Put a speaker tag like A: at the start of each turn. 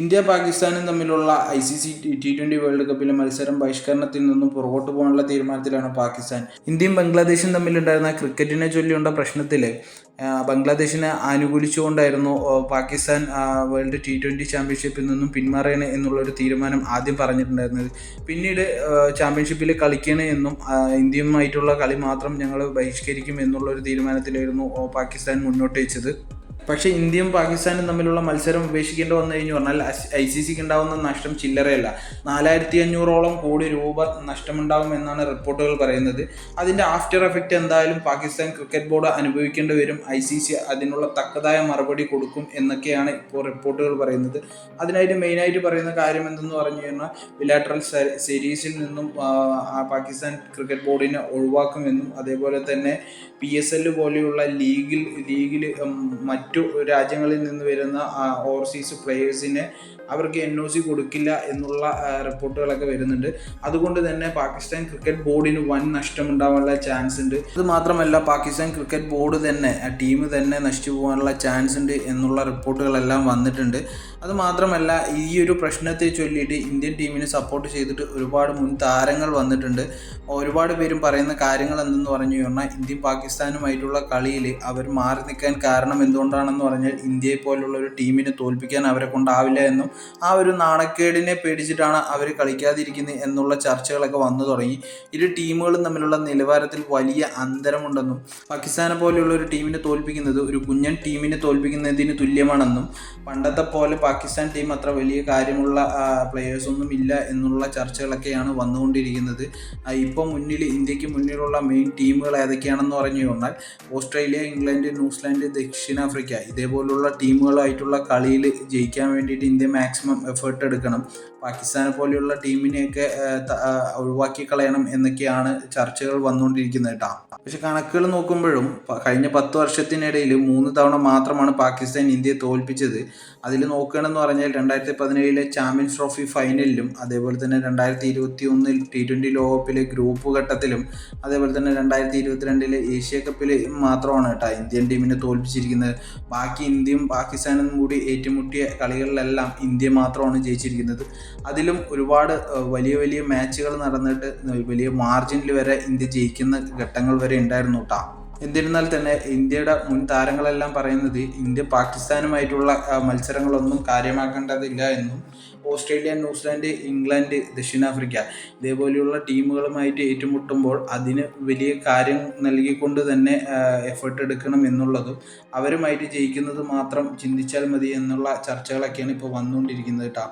A: India പാകിസ്ഥാനും തമ്മിലുള്ള I C C T twenty world കപ്പിലെ മത്സരം ബഹിഷ്കരണത്തിൽ നിന്നും പുറകോട്ട് പോകാനുള്ള തീരുമാനത്തിലാണ് പാകിസ്ഥാൻ. ഇന്ത്യയും ബംഗ്ലാദേശും തമ്മിലുണ്ടായിരുന്ന ക്രിക്കറ്റിനെ ചൊല്ലിയുള്ള പ്രശ്നത്തിൽ ബംഗ്ലാദേശിനെ അനുകൂലിച്ചുകൊണ്ടായിരുന്നു പാകിസ്ഥാൻ വേൾഡ് ടി ട്വന്റി ചാമ്പ്യൻഷിപ്പിൽ നിന്നും പിന്മാറണേ എന്നുള്ളൊരു തീരുമാനം ആദ്യം പറഞ്ഞിട്ടുണ്ടായിരുന്നത്. പിന്നീട് ചാമ്പ്യൻഷിപ്പിൽ കളിക്കണേ എന്നും ഇന്ത്യയുമായിട്ടുള്ള കളി മാത്രം ഞങ്ങൾ ബഹിഷ്കരിക്കും എന്നുള്ളൊരു തീരുമാനത്തിലായിരുന്നു പാകിസ്ഥാൻ മുന്നോട്ട് വെച്ചത്. പക്ഷേ ഇന്ത്യയും പാകിസ്ഥാനും തമ്മിലുള്ള മത്സരം ഉപേക്ഷിക്കേണ്ടി വന്നു കഴിഞ്ഞു പറഞ്ഞാൽ ഐ സി സിക്ക് ഉണ്ടാകുന്ന നഷ്ടം ചില്ലറയല്ല. നാലായിരത്തി അഞ്ഞൂറോളം കോടി രൂപ നഷ്ടമുണ്ടാകും എന്നാണ് റിപ്പോർട്ടുകൾ പറയുന്നത്. അതിന്റെ ആഫ്റ്റർ എഫക്റ്റ് എന്തായാലും പാകിസ്ഥാൻ ക്രിക്കറ്റ് ബോർഡ് അനുഭവിക്കേണ്ടി വരും. ഐ സി സി അതിനുള്ള തക്കതായ മറുപടി കൊടുക്കും എന്നൊക്കെയാണ് ഇപ്പോൾ റിപ്പോർട്ടുകൾ പറയുന്നത്. അതിനായിട്ട് മെയിനായിട്ട് പറയുന്ന കാര്യം എന്തെന്ന് പറഞ്ഞു കഴിഞ്ഞാൽ ബിലാട്രൽ സീരീസിൽ നിന്നും പാകിസ്ഥാൻ ക്രിക്കറ്റ് ബോർഡിനെ ഒഴിവാക്കുമെന്നും അതേപോലെ തന്നെ പി എസ് എൽ പോലെയുള്ള ലീഗിൽ ലീഗിൽ മറ്റു രാജ്യങ്ങളിൽ നിന്ന് വരുന്ന ഓവർസീസ് പ്ലെയേഴ്സിനെ അവർക്ക് എൻ ഒ സി കൊടുക്കില്ല എന്നുള്ള റിപ്പോർട്ടുകളൊക്കെ വരുന്നുണ്ട്. അതുകൊണ്ട് തന്നെ പാകിസ്ഥാൻ ക്രിക്കറ്റ് ബോർഡിന് വൻ നഷ്ടമുണ്ടാവാനുള്ള ചാൻസ് ഉണ്ട്. അത് മാത്രമല്ല പാകിസ്ഥാൻ ക്രിക്കറ്റ് ബോർഡ് തന്നെ ടീം തന്നെ നശിച്ചു പോകാനുള്ള ചാൻസ് ഉണ്ട് എന്നുള്ള റിപ്പോർട്ടുകളെല്ലാം വന്നിട്ടുണ്ട്. അത് മാത്രമല്ല ഈ ഒരു പ്രശ്നത്തെ ചൊല്ലിയിട്ട് ഇന്ത്യൻ ടീമിനെ സപ്പോർട്ട് ചെയ്തിട്ട് ഒരുപാട് മുൻ താരങ്ങൾ വന്നിട്ടുണ്ട്. ഒരുപാട് പേരും പറയുന്ന കാര്യങ്ങൾ എന്തെന്ന് പറഞ്ഞു കഴിഞ്ഞാൽ ഇന്ത്യയും പാകിസ്ഥാനുമായിട്ടുള്ള കളിയിൽ അവർ മാറി നിൽക്കാൻ കാരണം എന്തുകൊണ്ടാണെന്ന് പറഞ്ഞാൽ ഇന്ത്യയെ പോലുള്ള ഒരു ടീമിനെ തോൽപ്പിക്കാൻ അവരെ കൊണ്ടാവില്ല എന്നും ആ ഒരു നാണക്കേടിനെ പേടിച്ചിട്ടാണ് അവർ കളിക്കാതിരിക്കുന്നത് എന്നുള്ള ചർച്ചകളൊക്കെ വന്നു തുടങ്ങി. ഇരു ടീമുകളും തമ്മിലുള്ള നിലവാരത്തിൽ വലിയ അന്തരമുണ്ടെന്നും പാകിസ്ഥാനെ പോലെയുള്ള ഒരു ടീമിനെ തോൽപ്പിക്കുന്നത് ഒരു കുഞ്ഞൻ ടീമിനെ തോൽപ്പിക്കുന്നതിന് തുല്യമാണെന്നും പണ്ടത്തെ പോലെ പാകിസ്ഥാൻ ടീം അത്ര വലിയ കാര്യമുള്ള പ്ലെയേഴ്സൊന്നും ഇല്ല എന്നുള്ള ചർച്ചകളൊക്കെയാണ് വന്നുകൊണ്ടിരിക്കുന്നത്. ഇപ്പോൾ മുന്നിൽ ഇന്ത്യയ്ക്ക് മുന്നിലുള്ള മെയിൻ ടീമുകൾ ഏതൊക്കെയാണെന്ന് പറഞ്ഞു കഴിഞ്ഞാൽ ഓസ്ട്രേലിയ ഇംഗ്ലണ്ട് ന്യൂസിലാൻഡ് ദക്ഷിണാഫ്രിക്ക ഇതേപോലുള്ള ടീമുകളായിട്ടുള്ള കളിയിൽ ജയിക്കാൻ വേണ്ടിയിട്ട് ഇന്ത്യ മാക്സിമം എഫേർട്ട് എടുക്കണം. പാകിസ്ഥാനെ പോലെയുള്ള ടീമിനെയൊക്കെ ഒഴിവാക്കി കളയണം എന്നൊക്കെയാണ് ചർച്ചകൾ വന്നുകൊണ്ടിരിക്കുന്നത് കേട്ടോ. പക്ഷെ കണക്കുകൾ നോക്കുമ്പോഴും കഴിഞ്ഞ പത്ത് വർഷത്തിനിടയിൽ മൂന്ന് തവണ മാത്രമാണ് പാകിസ്ഥാൻ ഇന്ത്യയെ തോൽപ്പിച്ചത്. അതിൽ നോക്കുകയാണെന്ന് പറഞ്ഞാൽ രണ്ടായിരത്തി പതിനേഴിലെ ചാമ്പ്യൻസ് ട്രോഫി ഫൈനലിലും അതേപോലെ തന്നെ രണ്ടായിരത്തി ഇരുപത്തി ഒന്നിൽ ടി ട്വന്റി ലോകകപ്പിലെ ഗ്രൂപ്പ് ഘട്ടത്തിലും അതേപോലെ തന്നെ രണ്ടായിരത്തി ഇരുപത്തിരണ്ടിലെ ഏഷ്യ കപ്പിൽ മാത്രമാണ് കേട്ടോ ഇന്ത്യൻ ടീമിനെ തോൽപ്പിച്ചിരിക്കുന്നത്. ബാക്കി ഇന്ത്യയും പാകിസ്ഥാനും കൂടി ഏറ്റുമുട്ടിയ കളികളിലെല്ലാം ഇന്ത്യ മാത്രമാണ് ജയിച്ചിരിക്കുന്നത്. അതിലും ഒരുപാട് വലിയ വലിയ മാച്ചുകൾ നടന്നിട്ട് വലിയ മാർജിനിൽ വരെ ഇന്ത്യ ജയിക്കുന്ന ഘട്ടങ്ങൾ വരെ ഉണ്ടായിരുന്നു കേട്ടോ. എന്നിരുന്നാൽ തന്നെ ഇന്ത്യയുടെ മുൻ താരങ്ങളെല്ലാം പറയുന്നത് ഇന്ത്യ പാകിസ്ഥാനുമായിട്ടുള്ള മത്സരങ്ങളൊന്നും കാര്യമാക്കേണ്ടതില്ല എന്നും ഓസ്ട്രേലിയ ന്യൂസിലാൻഡ് ഇംഗ്ലണ്ട് ദക്ഷിണാഫ്രിക്ക ഇതേപോലെയുള്ള ടീമുകളുമായിട്ട് ഏറ്റുമുട്ടുമ്പോൾ അതിന് വലിയ കാര്യം നൽകിക്കൊണ്ട് തന്നെ എഫേർട്ട് എടുക്കണം എന്നുള്ളതും അവരുമായിട്ട് ജയിക്കുന്നത് മാത്രം ചിന്തിച്ചാൽ മതി എന്നുള്ള ചർച്ചകളൊക്കെയാണ് ഇപ്പോൾ വന്നുകൊണ്ടിരിക്കുന്നത് കേട്ടോ